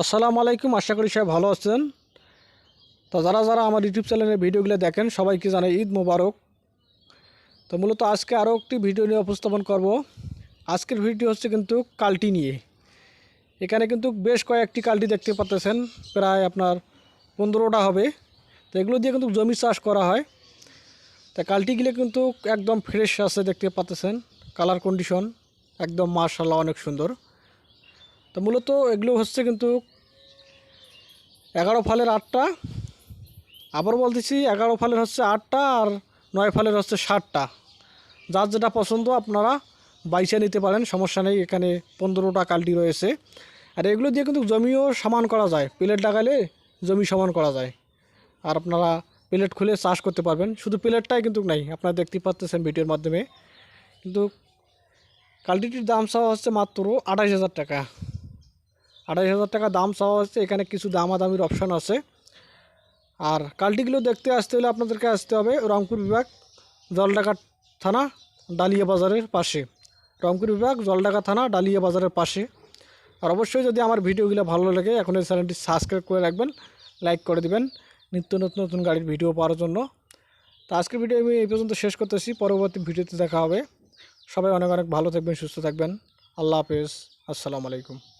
আসসালামু আলাইকুম, আশা করি সবাই ভালো আছেন। তো যারা যারা আমার ইউটিউব চ্যানেলের ভিডিওগুলো দেখেন, সবাইকে জানাই ঈদ মোবারক। তো মূলত আজকে আরও একটি ভিডিও নিয়ে উপস্থাপন করব। আজকের ভিডিও হচ্ছে কিন্তু কালটি নিয়ে। এখানে কিন্তু বেশ কয়েকটি কালটি দেখতে পাচ্ছেন প্রায় আপনার পনেরোটা হবে। তো এগুলো দিয়ে কিন্তু জমি চাষ করা হয়। তা কালটিগুলো কিন্তু একদম ফ্রেশ আছে দেখতে পাচ্ছেন কালার কন্ডিশন একদম মার্শাল্লাহ অনেক সুন্দর। তো মূলত এগুলো হচ্ছে কিন্তু এগারো ফালের আটটা। আবার বলতেছি, এগারো ফালের হচ্ছে আটটা আর নয় ফালের হচ্ছে ষাটটা। যার যেটা পছন্দ আপনারা বাইসে নিতে পারেন, সমস্যা নেই, এখানে পনেরোটা কালটি রয়েছে। আর এগুলো দিয়ে কিন্তু জমিও সমান করা যায়, প্লেট লাগালে জমি সমান করা যায়। আর আপনারা প্লেট খুলে চাষ করতে পারবেন, শুধু প্লেটটাই কিন্তু নাই, আপনারা দেখতে পাচ্ছেন ভিডিওর মাধ্যমে। কিন্তু কালটিটির দাম চাওয়া হচ্ছে মাত্র আঠাশ হাজার টাকা। আড়াই হাজার টাকা দাম চাওয়া হচ্ছে। এখানে কিছু দামাদামির অপশান আছে। আর কালটিগুলো দেখতে আসতে হলে আপনাদেরকে আসতে হবে রংপুর বিভাগ জলডাকা থানা, ডালিয়া বাজারের পাশে। রংপুর বিভাগ জলডাকা থানা, ডালিয়া বাজারের পাশে। আর অবশ্যই যদি আমার ভিডিওগুলো ভালো লাগে, এখন এই চ্যানেলটি সাবস্ক্রাইব করে রাখবেন লাইক করে দিবেন নিত্য নতুন নতুন গাড়ির ভিডিও পাওয়ার জন্য। তো আজকের ভিডিও আমি এই পর্যন্ত শেষ করতেছি। পরবর্তী ভিডিওতে দেখা হবে। সবাই অনেক অনেক ভালো থাকবেন, সুস্থ থাকবেন। আল্লাহ হাফেজ। আসসালামু আলাইকুম।